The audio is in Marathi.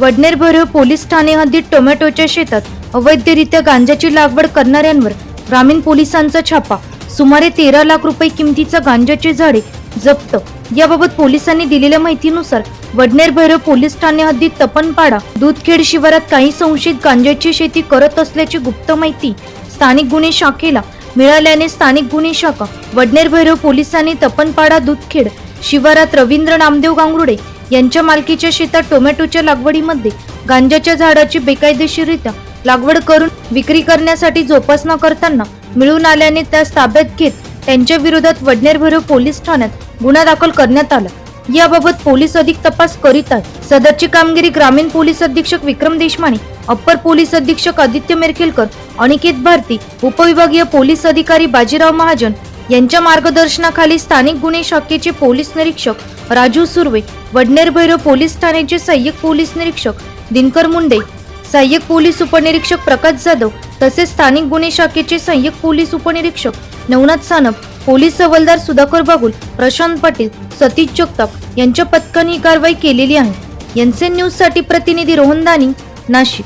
वडनेर भैरव पोलीस ठाणे हद्दीत टोमॅटोच्या शेतात अवैधरित्या गांजाची लागवड करणाऱ्यांवर ग्रामीण पोलिसांचा छापा. सुमारे तेरा लाख रुपये किमतीचा गांजाचे झाडे जप्त. याबाबत पोलिसांनी दिलेल्या माहितीनुसार वडनेर भैरव पोलीस ठाणे हद्दीत तपनपाडा दूधखेड शिवारात काही संशयित गांजाची शेती करत असल्याची गुप्त माहिती स्थानिक गुन्हे शाखेला मिळाल्याने स्थानिक गुन्हे शाखा वडनेर भैरव पोलिसांनी तपनपाडा दूधखेड शिवारात रवींद्र नामदेव गांगुडे यांच्या मालकीच्या शेतात टोमॅटोच्या लागवडीमध्ये गांजाच्या झाडाची बेकायदेशीररित्या लागवड करून विक्री करण्यासाठी जोपासना करताना मिळून आल्याने त्यास ताब्यात घेत त्यांच्या विरोधात वडनेर पोलीस ठाण्यात गुन्हा दाखल करण्यात आला. याबाबत पोलीस अधिक तपास करीत आहेत. सदरची कामगिरी ग्रामीण पोलीस अधीक्षक विक्रम देशमाने अप्पर पोलीस अधीक्षक आदित्य मेरखेलकर अनिकेत भारती उपविभागीय पोलीस अधिकारी बाजीराव महाजन यांच्या मार्गदर्शनाखाली स्थानिक गुन्हे शाखेचे पोलीस निरीक्षक राजू सुर्वे वडनेर भैरव पोलीस ठाण्याचे सहाय्यक पोलीस निरीक्षक दिनकर मुंडे सहाय्यक पोलीस उपनिरीक्षक प्रकाश जाधव तसेच स्थानिक गुन्हे शाखेचे सहाय्यक पोलीस उपनिरीक्षक नवनाथ सानप पोलीस हवालदार सुधाकर बागुल प्रशांत पाटील सतीश जगताप यांच्या पथकाने ही कारवाई केलेली आहे. एनसीएन न्यूजसाठी प्रतिनिधी रोहन दानी नाशिक.